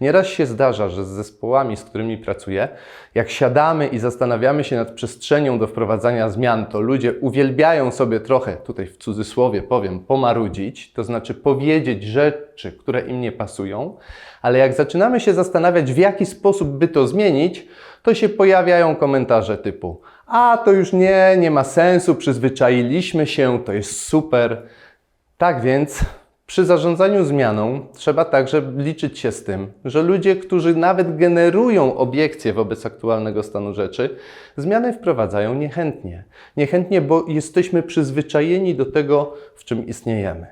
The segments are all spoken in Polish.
Nieraz się zdarza, że z zespołami, z którymi pracuję, jak siadamy i zastanawiamy się nad przestrzenią do wprowadzania zmian, to ludzie uwielbiają sobie trochę, tutaj w cudzysłowie powiem, pomarudzić, to znaczy powiedzieć rzeczy, które im nie pasują, ale jak zaczynamy się zastanawiać, w jaki sposób by to zmienić, to się pojawiają komentarze typu: A to już nie, nie ma sensu, przyzwyczailiśmy się, to jest super. Tak więc przy zarządzaniu zmianą trzeba także liczyć się z tym, że ludzie, którzy nawet generują obiekcje wobec aktualnego stanu rzeczy, zmiany wprowadzają niechętnie. Niechętnie, bo jesteśmy przyzwyczajeni do tego, w czym istniejemy.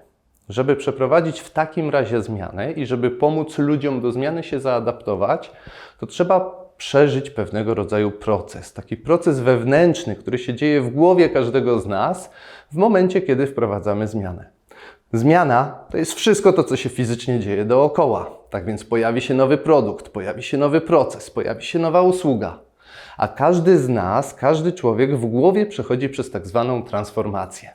Żeby przeprowadzić w takim razie zmianę i żeby pomóc ludziom do zmiany się zaadaptować, to trzeba przeżyć pewnego rodzaju proces, taki proces wewnętrzny, który się dzieje w głowie każdego z nas w momencie, kiedy wprowadzamy zmianę. Zmiana to jest wszystko to, co się fizycznie dzieje dookoła. Tak więc pojawi się nowy produkt, pojawi się nowy proces, pojawi się nowa usługa. A każdy z nas, każdy człowiek w głowie przechodzi przez tak zwaną transformację.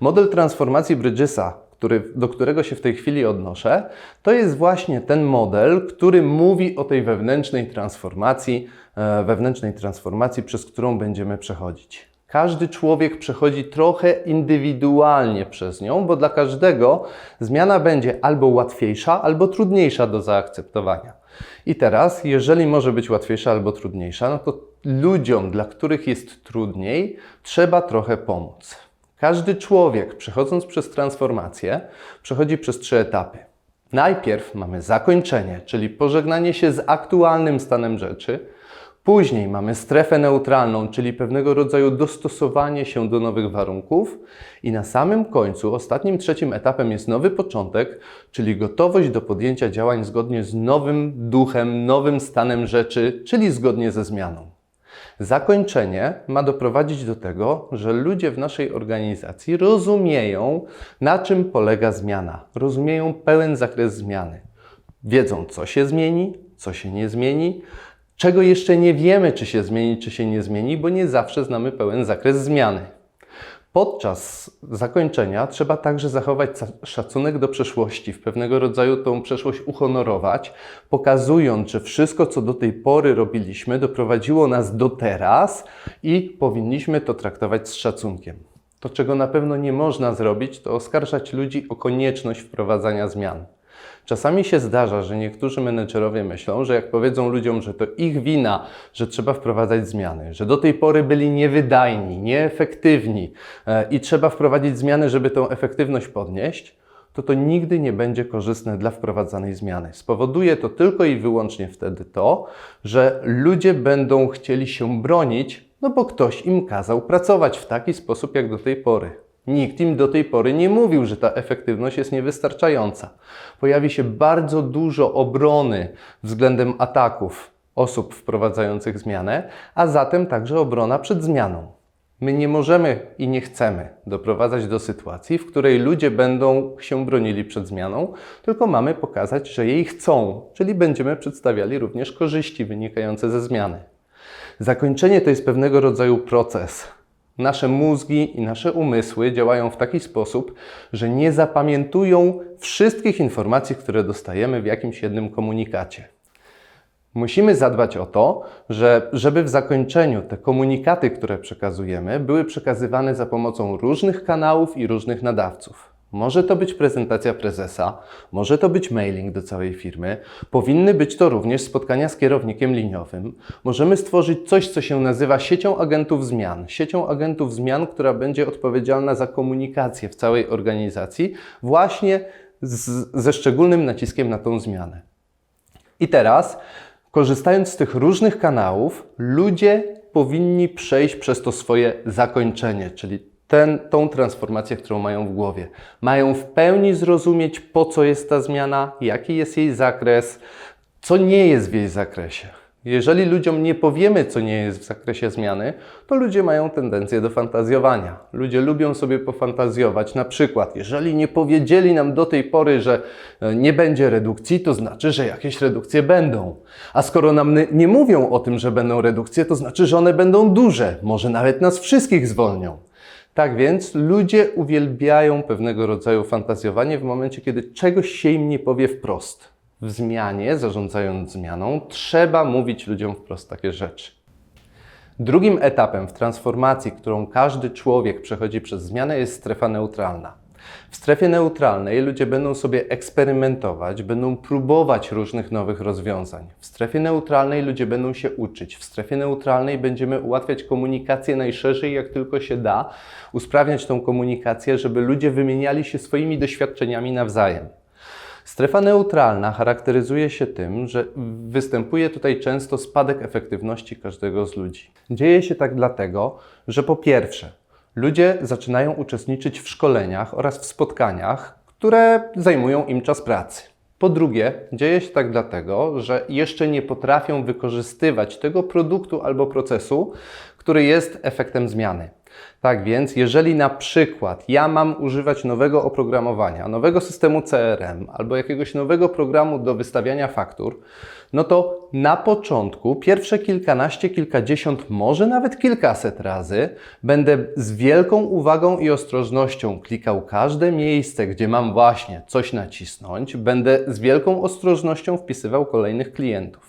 Model transformacji Bridgesa, który, do którego się w tej chwili odnoszę, to jest właśnie ten model, który mówi o tej wewnętrznej transformacji, e, wewnętrznej transformacji, przez którą będziemy przechodzić. Każdy człowiek przechodzi trochę indywidualnie przez nią, bo dla każdego zmiana będzie albo łatwiejsza, albo trudniejsza do zaakceptowania. I teraz, jeżeli może być łatwiejsza albo trudniejsza, no to ludziom, dla których jest trudniej, trzeba trochę pomóc. Każdy człowiek, przechodząc przez transformację, przechodzi przez trzy etapy. Najpierw mamy zakończenie, czyli pożegnanie się z aktualnym stanem rzeczy. Później mamy strefę neutralną, czyli pewnego rodzaju dostosowanie się do nowych warunków. I na samym końcu, ostatnim, trzecim etapem jest nowy początek, czyli gotowość do podjęcia działań zgodnie z nowym duchem, nowym stanem rzeczy, czyli zgodnie ze zmianą. Zakończenie ma doprowadzić do tego, że ludzie w naszej organizacji rozumieją, na czym polega zmiana, rozumieją pełen zakres zmiany. Wiedzą, co się zmieni, co się nie zmieni, czego jeszcze nie wiemy, czy się zmieni, czy się nie zmieni, bo nie zawsze znamy pełen zakres zmiany. Podczas zakończenia trzeba także zachować szacunek do przeszłości, w pewnego rodzaju tą przeszłość uhonorować, pokazując, że wszystko, co do tej pory robiliśmy, doprowadziło nas do teraz i powinniśmy to traktować z szacunkiem. To, czego na pewno nie można zrobić, to oskarżać ludzi o konieczność wprowadzania zmian. Czasami się zdarza, że niektórzy menedżerowie myślą, że jak powiedzą ludziom, że to ich wina, że trzeba wprowadzać zmiany, że do tej pory byli niewydajni, nieefektywni e, i trzeba wprowadzić zmiany, żeby tę efektywność podnieść, to to nigdy nie będzie korzystne dla wprowadzanej zmiany. Spowoduje to tylko i wyłącznie wtedy to, że ludzie będą chcieli się bronić, no bo ktoś im kazał pracować w taki sposób jak do tej pory. Nikt im do tej pory nie mówił, że ta efektywność jest niewystarczająca. Pojawi się bardzo dużo obrony względem ataków osób wprowadzających zmianę, a zatem także obrona przed zmianą. My nie możemy i nie chcemy doprowadzać do sytuacji, w której ludzie będą się bronili przed zmianą, tylko mamy pokazać, że jej chcą, czyli będziemy przedstawiali również korzyści wynikające ze zmiany. Zakończenie to jest pewnego rodzaju proces, Nasze mózgi i nasze umysły działają w taki sposób, że nie zapamiętują wszystkich informacji, które dostajemy w jakimś jednym komunikacie. Musimy zadbać o to, że, żeby w zakończeniu te komunikaty, które przekazujemy, były przekazywane za pomocą różnych kanałów i różnych nadawców. Może to być prezentacja prezesa, może to być mailing do całej firmy, powinny być to również spotkania z kierownikiem liniowym. Możemy stworzyć coś, co się nazywa siecią agentów zmian. Siecią agentów zmian, która będzie odpowiedzialna za komunikację w całej organizacji, właśnie z, ze szczególnym naciskiem na tą zmianę. I teraz, korzystając z tych różnych kanałów, ludzie powinni przejść przez to swoje zakończenie, czyli ten, tą transformację, którą mają w głowie. Mają w pełni zrozumieć, po co jest ta zmiana, jaki jest jej zakres, co nie jest w jej zakresie. Jeżeli ludziom nie powiemy, co nie jest w zakresie zmiany, to ludzie mają tendencję do fantazjowania. Ludzie lubią sobie pofantazjować. Na przykład, jeżeli nie powiedzieli nam do tej pory, że e, nie będzie redukcji, to znaczy, że jakieś redukcje będą. A skoro nam nie mówią o tym, że będą redukcje, to znaczy, że one będą duże. Może nawet nas wszystkich zwolnią. Tak więc ludzie uwielbiają pewnego rodzaju fantazjowanie w momencie, kiedy czegoś się im nie powie wprost. w zmianie, zarządzając zmianą, trzeba mówić ludziom wprost takie rzeczy. Drugim etapem w transformacji, którą każdy człowiek przechodzi przez zmianę, jest strefa neutralna. W strefie neutralnej ludzie będą sobie eksperymentować, będą próbować różnych nowych rozwiązań. W strefie neutralnej ludzie będą się uczyć. W strefie neutralnej będziemy ułatwiać komunikację najszerzej, jak tylko się da, usprawniać tą komunikację, żeby ludzie wymieniali się swoimi doświadczeniami nawzajem. Strefa neutralna charakteryzuje się tym, że występuje tutaj często spadek efektywności każdego z ludzi. Dzieje się tak dlatego, że po pierwsze, ludzie zaczynają uczestniczyć w szkoleniach oraz w spotkaniach, które zajmują im czas pracy. Po drugie, dzieje się tak dlatego, że jeszcze nie potrafią wykorzystywać tego produktu albo procesu, który jest efektem zmiany. Tak więc, jeżeli na przykład ja mam używać nowego oprogramowania, nowego systemu CRM albo jakiegoś nowego programu do wystawiania faktur, no to na początku, pierwsze kilkanaście, kilkadziesiąt, może nawet kilkaset razy będę z wielką uwagą i ostrożnością klikał każde miejsce, gdzie mam właśnie coś nacisnąć, będę z wielką ostrożnością wpisywał kolejnych klientów.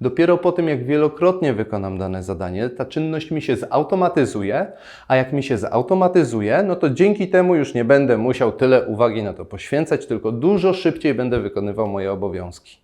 Dopiero po tym, jak wielokrotnie wykonam dane zadanie, ta czynność mi się zautomatyzuje, a jak mi się zautomatyzuje, no to dzięki temu już nie będę musiał tyle uwagi na to poświęcać, tylko dużo szybciej będę wykonywał moje obowiązki.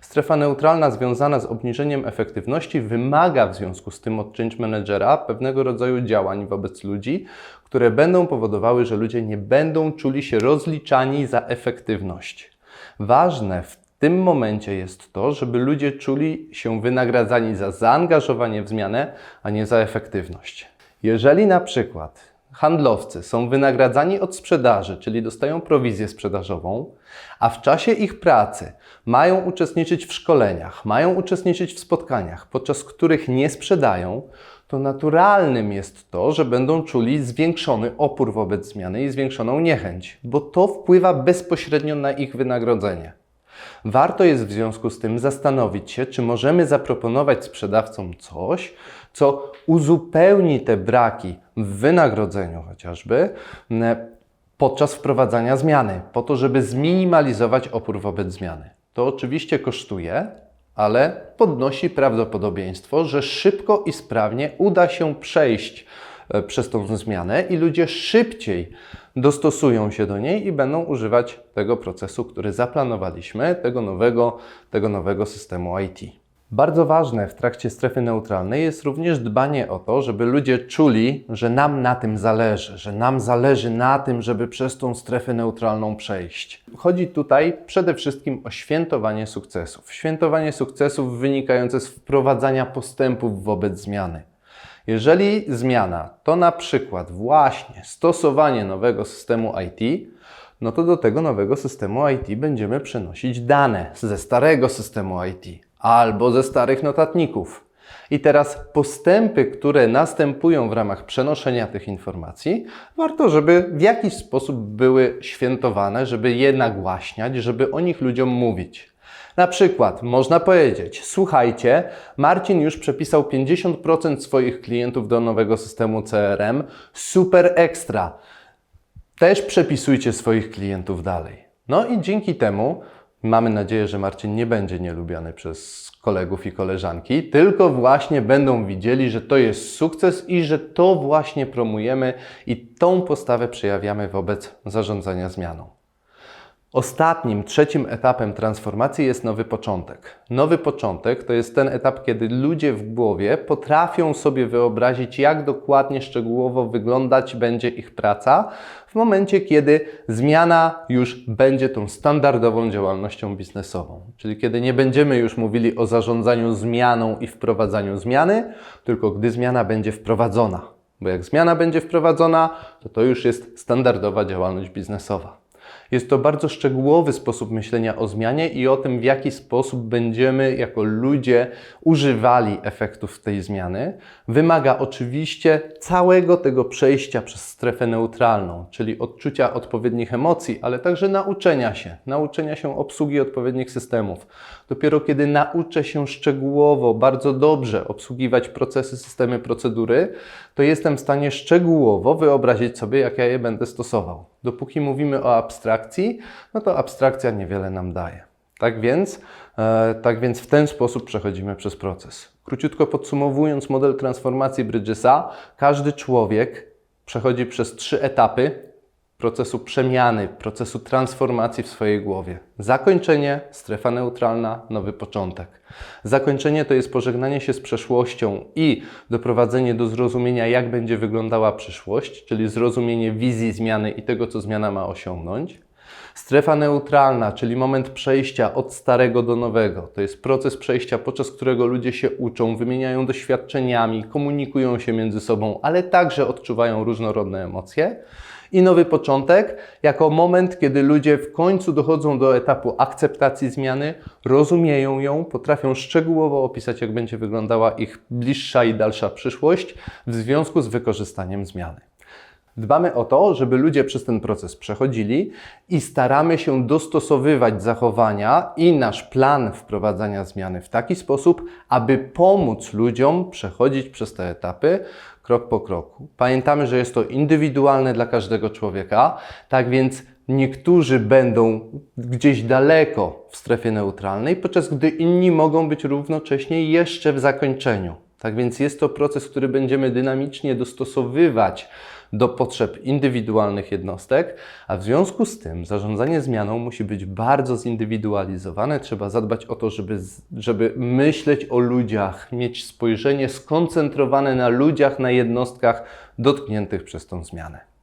Strefa neutralna związana z obniżeniem efektywności wymaga w związku z tym od change managera pewnego rodzaju działań wobec ludzi, które będą powodowały, że ludzie nie będą czuli się rozliczani za efektywność. Ważne w tym momencie jest to, żeby ludzie czuli się wynagradzani za zaangażowanie w zmianę, a nie za efektywność. Jeżeli na przykład handlowcy są wynagradzani od sprzedaży, czyli dostają prowizję sprzedażową, a w czasie ich pracy mają uczestniczyć w szkoleniach, mają uczestniczyć w spotkaniach, podczas których nie sprzedają, to naturalnym jest to, że będą czuli zwiększony opór wobec zmiany i zwiększoną niechęć, bo to wpływa bezpośrednio na ich wynagrodzenie. Warto jest w związku z tym zastanowić się, czy możemy zaproponować sprzedawcom coś, co uzupełni te braki w wynagrodzeniu chociażby podczas wprowadzania zmiany, po to, żeby zminimalizować opór wobec zmiany. To oczywiście kosztuje, ale podnosi prawdopodobieństwo, że szybko i sprawnie uda się przejść przez tą zmianę i ludzie szybciej dostosują się do niej i będą używać tego procesu, który zaplanowaliśmy, tego nowego, tego nowego systemu IT. Bardzo ważne w trakcie strefy neutralnej jest również dbanie o to, żeby ludzie czuli, że nam na tym zależy, że nam zależy na tym, żeby przez tą strefę neutralną przejść. Chodzi tutaj przede wszystkim o świętowanie sukcesów. Świętowanie sukcesów wynikające z wprowadzania postępów wobec zmiany. Jeżeli zmiana to na przykład właśnie stosowanie nowego systemu IT, no to do tego nowego systemu IT będziemy przenosić dane ze starego systemu IT albo ze starych notatników. I teraz postępy, które następują w ramach przenoszenia tych informacji, warto, żeby w jakiś sposób były świętowane, żeby je nagłaśniać, żeby o nich ludziom mówić. Na przykład można powiedzieć: Słuchajcie, Marcin już przepisał 50% swoich klientów do nowego systemu CRM. Super ekstra. Też przepisujcie swoich klientów dalej. No i dzięki temu mamy nadzieję, że Marcin nie będzie nielubiany przez kolegów i koleżanki, tylko właśnie będą widzieli, że to jest sukces i że to właśnie promujemy i tą postawę przejawiamy wobec zarządzania zmianą. Ostatnim, trzecim etapem transformacji jest nowy początek. Nowy początek to jest ten etap, kiedy ludzie w głowie potrafią sobie wyobrazić, jak dokładnie, szczegółowo wyglądać będzie ich praca w momencie, kiedy zmiana już będzie tą standardową działalnością biznesową. Czyli kiedy nie będziemy już mówili o zarządzaniu zmianą i wprowadzaniu zmiany, tylko gdy zmiana będzie wprowadzona. Bo jak zmiana będzie wprowadzona, to to już jest standardowa działalność biznesowa. Jest to bardzo szczegółowy sposób myślenia o zmianie i o tym, w jaki sposób będziemy jako ludzie używali efektów tej zmiany. Wymaga oczywiście całego tego przejścia przez strefę neutralną, czyli odczucia odpowiednich emocji, ale także nauczenia się, nauczenia się obsługi odpowiednich systemów. Dopiero kiedy nauczę się szczegółowo, bardzo dobrze obsługiwać procesy, systemy, procedury, to jestem w stanie szczegółowo wyobrazić sobie, jak ja je będę stosował. Dopóki mówimy o abstrakcji, no to abstrakcja niewiele nam daje. Tak więc, e, tak więc w ten sposób przechodzimy przez proces. Króciutko podsumowując model transformacji Bridgesa, każdy człowiek przechodzi przez trzy etapy procesu przemiany, procesu transformacji w swojej głowie. Zakończenie, strefa neutralna, nowy początek. Zakończenie to jest pożegnanie się z przeszłością i doprowadzenie do zrozumienia, jak będzie wyglądała przyszłość, czyli zrozumienie wizji zmiany i tego, co zmiana ma osiągnąć. Strefa neutralna, czyli moment przejścia od starego do nowego. To jest proces przejścia, podczas którego ludzie się uczą, wymieniają doświadczeniami, komunikują się między sobą, ale także odczuwają różnorodne emocje. I nowy początek, jako moment, kiedy ludzie w końcu dochodzą do etapu akceptacji zmiany, rozumieją ją, potrafią szczegółowo opisać, jak będzie wyglądała ich bliższa i dalsza przyszłość w związku z wykorzystaniem zmiany. Dbamy o to, żeby ludzie przez ten proces przechodzili i staramy się dostosowywać zachowania i nasz plan wprowadzania zmiany w taki sposób, aby pomóc ludziom przechodzić przez te etapy krok po kroku. Pamiętamy, że jest to indywidualne dla każdego człowieka, tak więc niektórzy będą gdzieś daleko w strefie neutralnej, podczas gdy inni mogą być równocześnie jeszcze w zakończeniu. Tak więc jest to proces, który będziemy dynamicznie dostosowywać do potrzeb indywidualnych jednostek, a w związku z tym zarządzanie zmianą musi być bardzo zindywidualizowane. Trzeba zadbać o to, żeby, żeby myśleć o ludziach, mieć spojrzenie skoncentrowane na ludziach, na jednostkach dotkniętych przez tą zmianę.